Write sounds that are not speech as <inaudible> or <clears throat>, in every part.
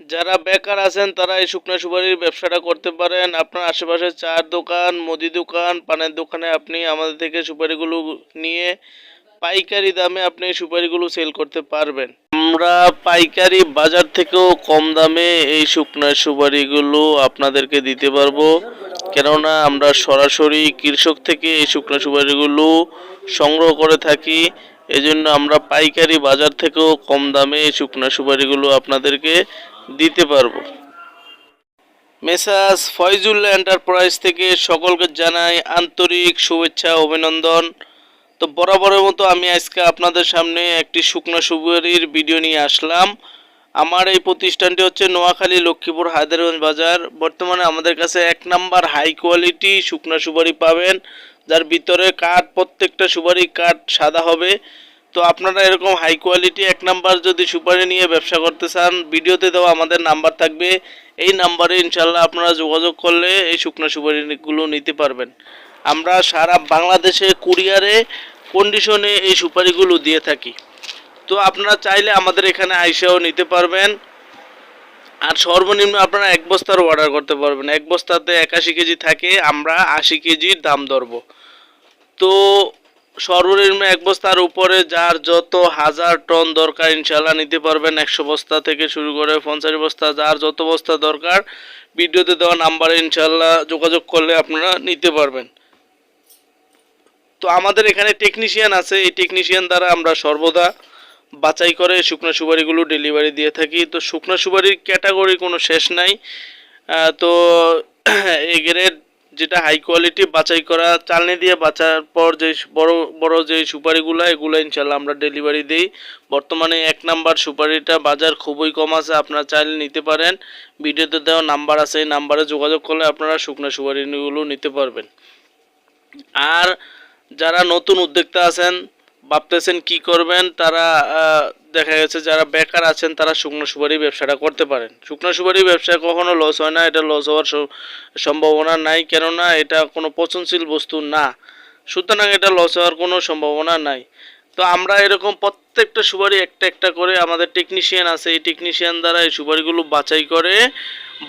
যারা বেকার আছেন, তারা এই শুকনো সুপারির ব্যবসাটা করতে পারেন। আপনার আশেপাশে চার দোকান, মুদি দোকান, পানের দোকানে আপনি আমাদের থেকে সুপারিগুলো নিয়ে পাইকারি দামে আপনি সুপারিগুলো সেল করতে পারবেন। আমরা পাইকারি বাজার থেকেও কম দামে এই শুকনো সুপারিগুলো আপনাদেরকে দিতে পারব। কেননা আমরা সরাসরি কৃষক থেকে এই শুকনো সুপারিগুলো সংগ্রহ করে থাকি। এজন্য আমরা পাইকারি বাজার থেকেও কম দামে এই শুকনো সুপারিগুলো আপনাদেরকে দিতে পারব। মেসাজ ফয়জুল এন্টারপ্রাইজ থেকে সকলকে জানাই আন্তরিক শুভেচ্ছা, অভিনন্দন। তো বরাবরের মতো আমি আজকে আপনাদের সামনে একটি শুকনো সুপারির ভিডিও নিয়ে আসলাম। আমার এই প্রতিষ্ঠানটি হচ্ছে নোয়াখালী লক্ষ্মীপুর হায়দারগঞ্জ বাজার। বর্তমানে আমাদের কাছে এক নাম্বার হাই কোয়ালিটি শুকনো সুপারি পাবেন, যার ভিতরে কাঠ, প্রত্যেকটা সুপারি কাঠ সাদা হবে। তো আপনারা এরকম হাই কোয়ালিটি এক নাম্বার যদি সুপারি নিয়ে ব্যবসা করতে চান, ভিডিওতে দেওয়া আমাদের নাম্বার থাকবে। এই নাম্বারে ইনশাল্লাহ আপনারা যোগাযোগ করলে এই শুকনো সুপারিগুলো নিতে পারবেন। আমরা সারা বাংলাদেশে কুরিয়ারে কন্ডিশনে এই সুপারিগুলো দিয়ে থাকি। তো আপনারা চাইলে আমাদের এখানে আইসাও নিতে পারবেন। আর সর্বনিম্ন আপনারা এক বস্তার অর্ডার করতে পারবেন। এক বস্তাতে একাশি কেজি থাকে, আমরা আশি কেজির দাম ধরবো। তো সর্বনিম্ন এক বস্তার উপরে যার যত হাজার টন দরকার ইনশাল্লাহ নিতে পারবেন। একশো বস্তা থেকে শুরু করে পঞ্চাশ বস্তা যার যত বস্তা দরকার, ভিডিওতে দেওয়া নাম্বারে ইনশাল্লাহ যোগাযোগ করলে আপনারা নিতে পারবেন। তো আমাদের এখানে টেকনিশিয়ান আছে, এই টেকনিশিয়ান দ্বারা আমরা সর্বদা বাছাই করে শুকনো সুপারিগুলো ডেলিভারি দিয়ে থাকি। তো শুকনো সুপারির ক্যাটাগরি কোনো শেষ নাই। তো <clears throat> এই গ্রেড যেটা হাই কোয়ালিটি বাছাই করা, চালনি দিয়ে বাছার পর যে বড় বড় যে সুপারিগুলো, এগুলো ইনশাল্লাহ আমরা ডেলিভারি দিই। বর্তমানে এক নাম্বার সুপারিটা বাজার খুবই কম আছে, আপনারা চাইলে নিতে পারেন। ভিডিওতে দেওয়া নাম্বার আছে, এই নাম্বারে যোগাযোগ করলে আপনারা শুকনো সুপারিগুলো নিতে পারবেন। আর যারা নতুন উদ্যোক্তা আছেন, ভাবতেছেন কি করবেন, তারা দেখা গেছে যারা বেকার আছেন, তারা শুকনো সুপারি ব্যবসাটা করতে পারেন। শুকনো সুপারি ব্যবসা কখনো লস হয় না, এটা লস হওয়ার সম্ভাবনা নাই, কেননা এটা কোনো পচনশীল বস্তু না। সুতরাং এটা লস হওয়ার কোনো সম্ভাবনা নাই। তো আমরা এরকম প্রত্যেকটা সুপারি একটা একটা করে, আমাদের টেকনিশিয়ান আছে, এই টেকনিশিয়ান দ্বারা এই সুপারিগুলো বাছাই করে,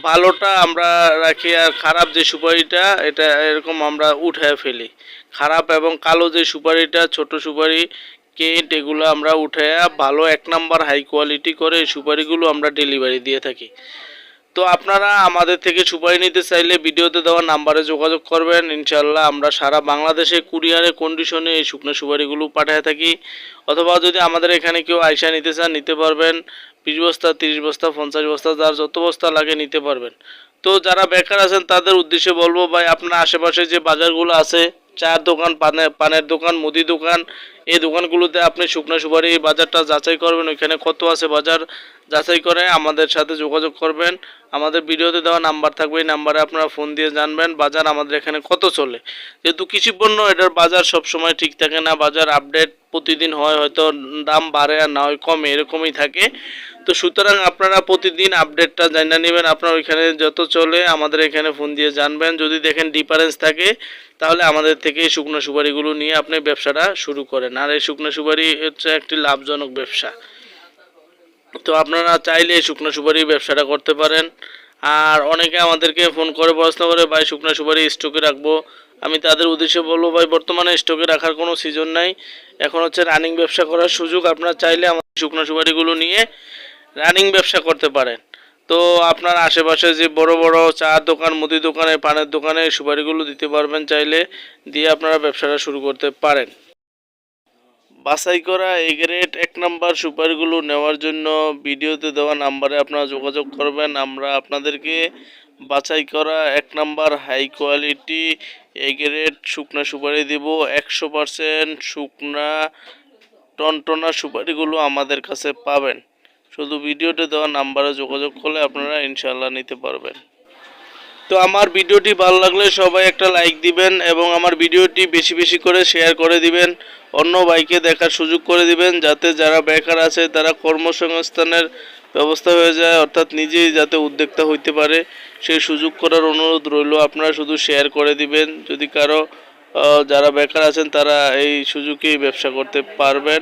ভালোটা আমরা রাখি আর খারাপ যে সুপারিটা, এটা এরকম আমরা উঠায় ফেলি। খারাপ এবং কালো যে সুপারিটা, ছোট সুপারি কেট এগুলো আমরা উঠাইয়া ভালো এক নাম্বার হাই কোয়ালিটি করে সুপারিগুলো আমরা ডেলিভারি দিয়ে থাকি। তো আপনারা আমাদের থেকে সুপারি নিতে চাইলে ভিডিওতে দেওয়া নাম্বারে যোগাযোগ করবেন। ইনশাল্লাহ আমরা সারা বাংলাদেশে কুরিয়ারে কন্ডিশনে এই শুকনো সুপারিগুলো পাঠিয়ে থাকি। অথবা যদি আমাদের এখানে কেউ আয়সা নিতে চান, নিতে পারবেন। বিশ বস্তা, তিরিশ বস্তা, পঞ্চাশ বস্তা, যার যত বস্তা লাগে নিতে পারবেন। তো যারা বেকার আছেন, তাদের উদ্দেশ্যে বলব ভাই, আপনার আশেপাশে যে বাজারগুলো আছে চার দোকান, পানের পানের দোকান, মুদি দোকান, এই দোকানগুলোতে আপনি শুকনো সুপারি বাজারটা যাচাই করবেন। ওইখানে কত আছে বাজার যাচাই করে আমাদের সাথে যোগাযোগ করবেন। আমাদের ভিডিওতে দেওয়া নাম্বার থাকবে, এই নাম্বারে আপনারা ফোন দিয়ে জানবেন বাজার আমাদের এখানে কত চলে। যেহেতু কৃষি পণ্য এটার বাজার সব সময় ঠিক থাকে না, বাজার আপডেট প্রতিদিন হয়, হয়তো দাম বাড়ে আর না হয় কমে, এরকমই থাকে। তো সুতরাং আপনারা প্রতিদিন আপডেটটা জানিয়ে নেবেন। আপনার ওইখানে যত চলে আমাদের এখানে ফোন দিয়ে জানবেন। যদি দেখেন ডিফারেন্স থাকে, তাহলে আমাদের থেকে এই শুকনো সুপারিগুলো নিয়ে আপনি ব্যবসাটা শুরু করেন। আর এই শুকনো সুপারি হচ্ছে একটি লাভজনক ব্যবসা। তো আপনারা চাইলে এই শুকনো সুপারি ব্যবসাটা করতে পারেন। আর অনেকে আমাদেরকে ফোন করে, প্রশ্ন করে, ভাই, শুকনো সুপারি স্টকে রাখব? আমি তাদের উদ্দেশ্যে বলব, ভাই, বর্তমানে স্টকে রাখার কোনো সিজন নাই। এখন হচ্ছে রানিং ব্যবসা করার সুযোগ। আপনারা চাইলে আমাদের শুকনো সুপারিগুলো নিয়ে রানিং ব্যবসা করতে পারেন। তো আপনার আশেপাশে যে বড় বড় চা দোকান, মুদি দোকানে, পানের দোকানে সুপারিগুলো দিতে পারবেন চাইলে দিয়ে আপনারা ব্যবসাটা শুরু করতে পারেন। বাছাই করা এ গ্রেড এক নাম্বার সুপারিগুলো নেওয়ার জন্য ভিডিওতে দেওয়া নাম্বারে আপনারা যোগাযোগ করবেন। আমরা আপনাদেরকে বাছাই করা এক number high quality A grade শুকনা সুপারি দেব। একশো পারসেন্ট শুকনা, টনটনা সুপারিগুলো আমাদের কাছে পাবেন। শুধু ভিডিওতে দেওয়া নাম্বারে যোগাযোগ করলে আপনারা ইনশাল্লাহ নিতে পারবেন। তো আমার ভিডিওটি ভালো লাগলে সবাই একটা লাইক দিবেন এবং আমার ভিডিওটি বেশি বেশি করে শেয়ার করে দিবেন। অন্য বাইকে দেখার সুযোগ করে দিবেন যাতে যারা বেকার আছে তারা কর্মসংস্থানের ব্যবস্থা হয়ে যায়, অর্থাৎ নিজেই যাতে উদ্যোক্তা হইতে পারে। সেই সুযোগ করার অনুরোধ রইল, আপনারা শুধু শেয়ার করে দিবেন। যদি কারও যারা বেকার আছেন তারা এই সুযোগেই ব্যবসা করতে পারবেন।